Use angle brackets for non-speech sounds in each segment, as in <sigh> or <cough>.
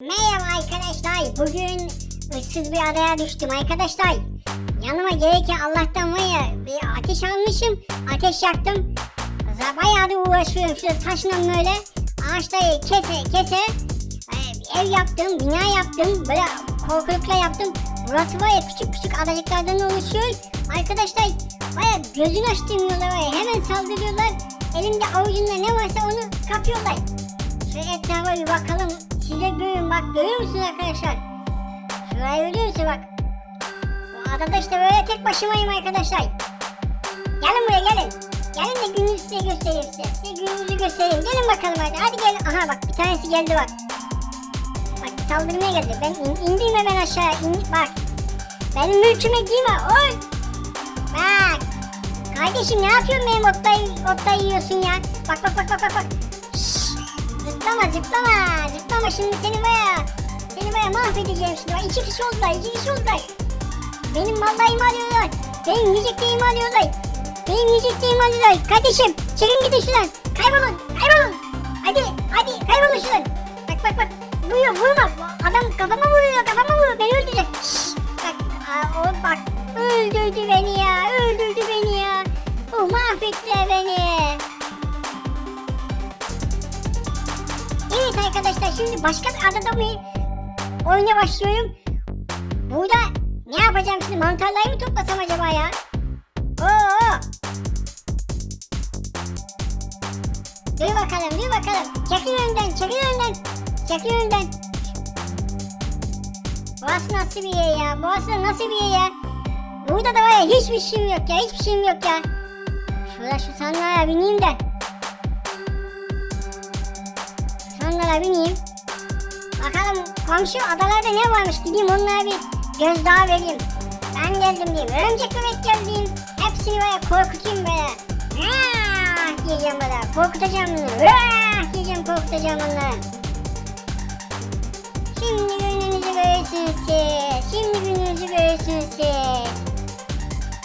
Merhaba arkadaşlar. Bugün ıssız bir adaya düştüm arkadaşlar. Yanıma gereken Allah'tan var ya bir ateş almışım. Ateş yaktım. Bayağı da uğraşıyorum. Şurada taşla böyle ağaçları kese kese e, ev yaptım, bina yaptım. Böyle korkulukla yaptım. Burası var ya küçük küçük adacıklardan oluşuyor. Arkadaşlar baya gözünü açtırmıyorlar var ya. Hemen saldırıyorlar. Elimde avucumda ne varsa onu kapıyorlar. Şöyle etrafa bir bakalım. Size görün bak görüyor musun arkadaşlar? Şurayı görüyor musun bak? Bu adada işte böyle tek başımayım arkadaşlar. Gelin buraya gelin. Gelin de gününüzü size göstereyim size. Size gününüzü göstereyim. Gelin bakalım hadi. Hadi gelin. Aha bak bir tanesi geldi bak. Bak saldırmaya geldi. Ben in, indim hemen aşağı. İn, bak. Benim mülküme girme. Oy. Bak. Kardeşim ne yapıyorsun benim ottayı, ottayı yiyorsun ya? Bak bak bak bak bak. bak. Zıplama zıplama. Zıplama şimdi seni baya. Seni baya mahvedeceğim şimdi. Bak iki kişi oldular iki kişi oldular. Benim mallayımı alıyorlar. Benim yiyeceklerimi alıyorlar. Benim yiyeceklerimi alıyorlar. Kardeşim çekin gidin şuradan. Kaybolun kaybolun. Hadi hadi kaybolun şuradan. Bak bak bak. Vuruyor vurma. Adam kafama vuruyor kafama başka bir adada mı oyuna başlıyorum. Burada ne yapacağım şimdi mantarları mı toplasam acaba ya? Oo. Dur bakalım dur bakalım. Çekil önden çekil önden. Çekil önden. Burası nasıl bir yer ya? Burası nasıl bir yer ya? Burada da var ya hiçbir şeyim yok ya hiçbir şeyim yok ya. Şurada şu sandığa bineyim de. Sandığa bineyim. Bakalım komşu adalarda ne varmış gideyim onlara bir gözdağı vereyim. Ben geldim diyeyim. Örümcek bebek geldim. Hepsini böyle korkutayım böyle. Rah diyeceğim böyle. Korkutacağım bunu. Rah diyeceğim korkutacağım onları. Şimdi gününüzü görürsünüz siz. Şimdi gününüzü görürsünüz siz.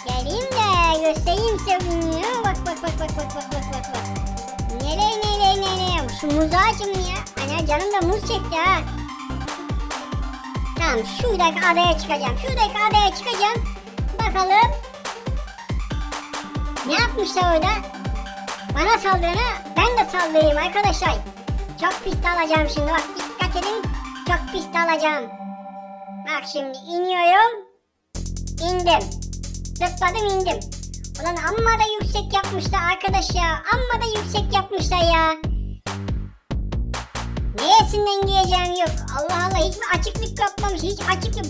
Geleyim de göstereyim size gününü. Bak bak bak bak bak bak bak bak. bak. Nereye nereye nereye? Şu muzu açın ya. Ana canım da muz çekti ha. Tamam şuradaki adaya çıkacağım. Şuradaki adaya çıkacağım. Bakalım. Ne yapmışlar orada? Bana saldırana ben de saldırayım arkadaşlar. Çok pis alacağım şimdi bak dikkat edin. Çok pis alacağım. Bak şimdi iniyorum. İndim. Zıpladım indim. Ulan amma da yüksek yapmışlar arkadaş ya. Amma da yüksek yapmışlar ya. Neresinden gireceğim yok. Allah Allah hiç mi açıklık yapmamış hiç açıklık.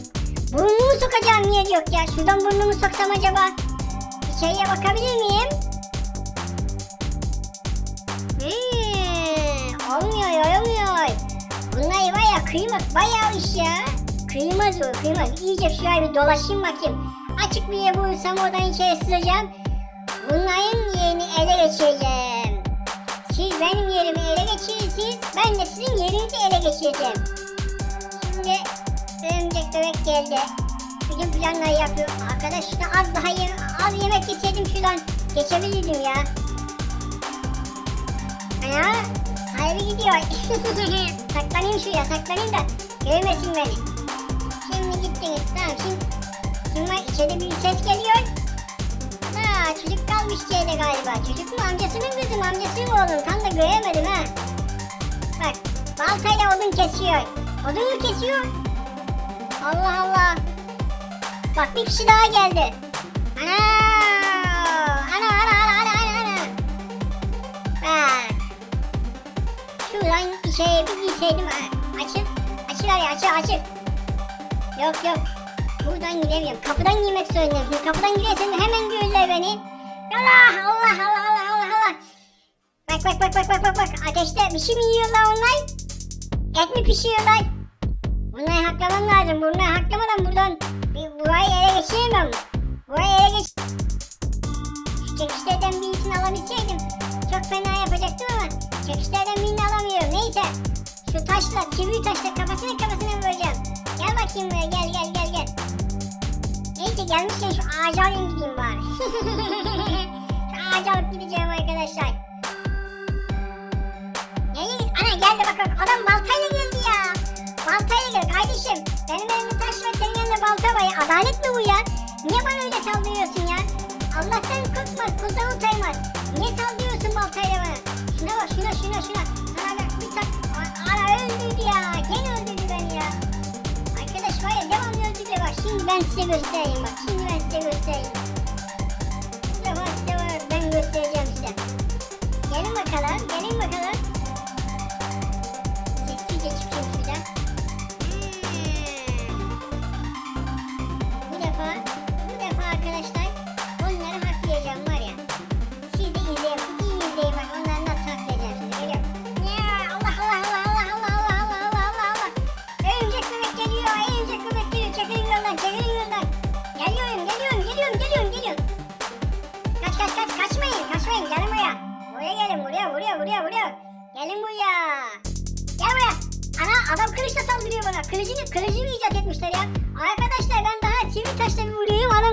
Burnumu sokacağım yer yok ya. Şuradan burnumu soksam acaba içeriye bakabilir miyim? Hmm, olmuyor olmuyor. Bunlar var kıymak bayağı iş ya. Kıymaz o kıymaz. İyice şuraya bir dolaşayım bakayım. Açık bir yer bulursam oradan içeri sızacağım. Bunların yerini ele geçireceğim. Siz benim yerimi ele geçirirsiniz. Ben de sizin yerinizi ele geçireceğim. Şimdi örümcek bebek geldi. Bütün planları yapıyor. Arkadaş şuna az daha yem az yemek yeseydim şuradan geçebilirdim ya. Ana sahibi gidiyor. <laughs> saklanayım şuraya saklanayım da görmesin beni. Şimdi gittiniz tamam şimdi. Şimdi bak içeride bir kalmış içeride galiba. Çocuk mu amcasının kızı mı amcasının oğlum tam da göremedim ha. Bak baltayla odun kesiyor. Odun mu kesiyor? Allah Allah. Bak bir kişi daha geldi. Ana! Ana ana ana ana ana ana. Bak. Şuradan içeri bir girseydim. ha. Açıl. Açıl hadi açıl açıl. Yok yok. Buradan giremiyorum. Kapıdan girmek zorundayım. Kapıdan girersem hemen görürler beni. Allah Allah Allah Allah Allah Allah. Bak bak bak bak bak bak bak. Ateşte bir şey mi yiyorlar onlar? Et mi pişiyorlar? Bunları haklamam lazım. Bunları haklamadan buradan bir burayı ele geçiremem. Burayı ele geç... Şu çekişlerden birisini alabilseydim çok fena yapacaktım ama çekişlerden birini alamıyorum. Neyse şu taşla, çivili taşla kafasına kafasına vuracağım. Gel bakayım buraya gel gel gel gel. Neyse gelmişken şu ağaca alayım gideyim bari. <laughs> şu ağaca alıp gideceğim arkadaşlar. Geldi bak adam baltayla geldi ya. Bal kardeşim. Benim elimde taş var senin yanında balta var ya. Adalet mi bu ya? Niye bana öyle saldırıyorsun ya? Allah'tan korkmaz, kuldan utaymaz. Niye saldırıyorsun baltayla bana? Şuna bak, şuna, şuna, şuna. Sana bak bir tak. A- Ana öldürdü ya. Ben size göstereyim bak. Şimdi ben size göstereyim. Size var. Ben göstereceğim size. Gelin bakalım, gelin bakalım.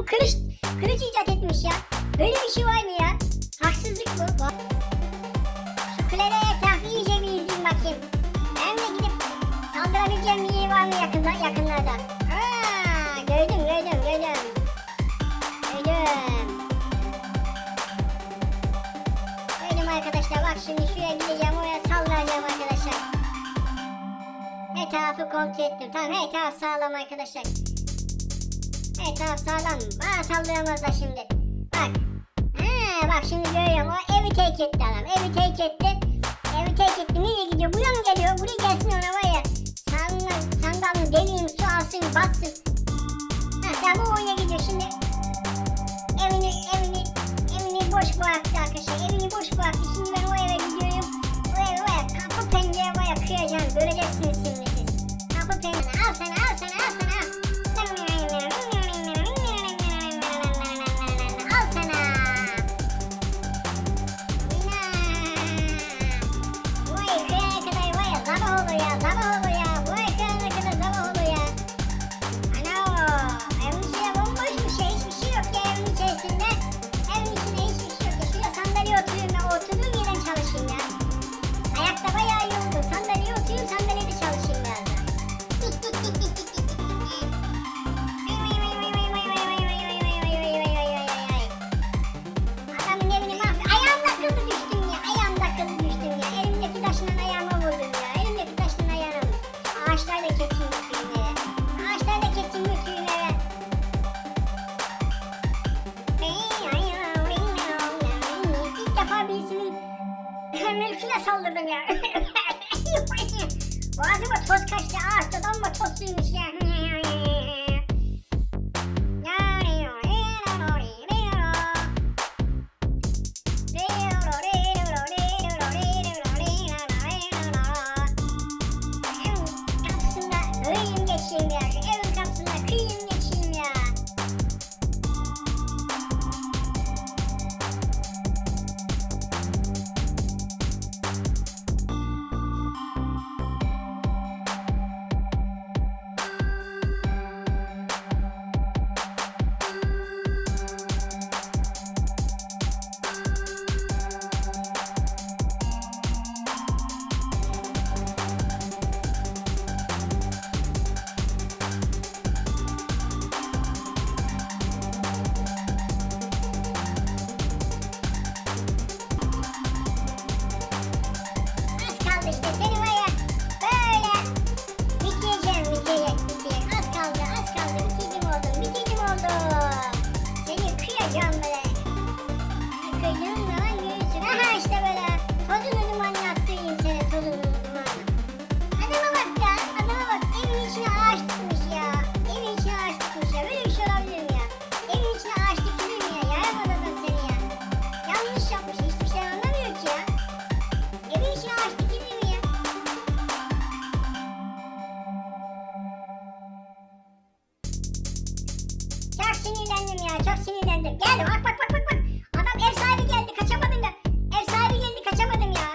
Adam kılıç kılıç icat etmiş ya. Böyle bir şey var mı ya? Haksızlık bu. Şu etrafı iyice bir izleyeyim bakayım. Ben de gidip saldırabileceğim bir yer var mı yakında, yakınlarda? Aa, gördüm gördüm gördüm. Arkadaşlar bak şimdi şuraya gideceğim oraya saldıracağım arkadaşlar. Her tarafı kontrol ettim. Tamam her taraf sağlam arkadaşlar. Her taraf sağlam. Bana saldıramazlar şimdi. Bak. Ha, bak şimdi görüyorum o evi terk etti adam. Evi terk etti. Evi terk etti. Nereye gidiyor? Buraya mı geliyor? Buraya gelsin ona var ya. Sandal, sandalını deliyim su alsın bassın. Ha tamam o oraya gidiyor şimdi. Evini evini evini boş bıraktı arkadaşlar. Evini boş bıraktı. Şimdi ben ya. <laughs> Boğazıma toz kaçtı ağaçtan ama toz suymuş yani. Sinirlendim ya, çok sinirlendim. Geldi bak bak bak bak bak. Adam ev sahibi geldi, kaçamadım da. Ev sahibi geldi, kaçamadım ya.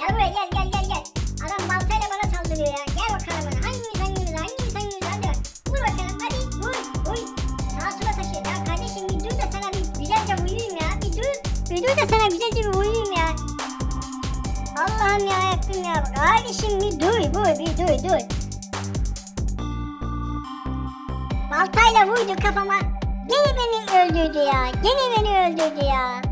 Gel buraya gel gel gel gel. Adam baltayla bana saldırıyor ya. Gel bakalım bana. Hangimiz hangimiz hangimiz hangimiz hadi. Vur bakalım hadi vur vur. Sağa sola taşıyor. Ya kardeşim bir dur da sana bir güzelce vurayım ya. Bir dur. Bir dur da sana güzelce bir vurayım ya. Allah'ım ya Rabbim ya. Kardeşim bir dur dur bir dur dur. baltayla vurdu kafama. Gene beni öldürdü ya. Gene beni öldürdü ya.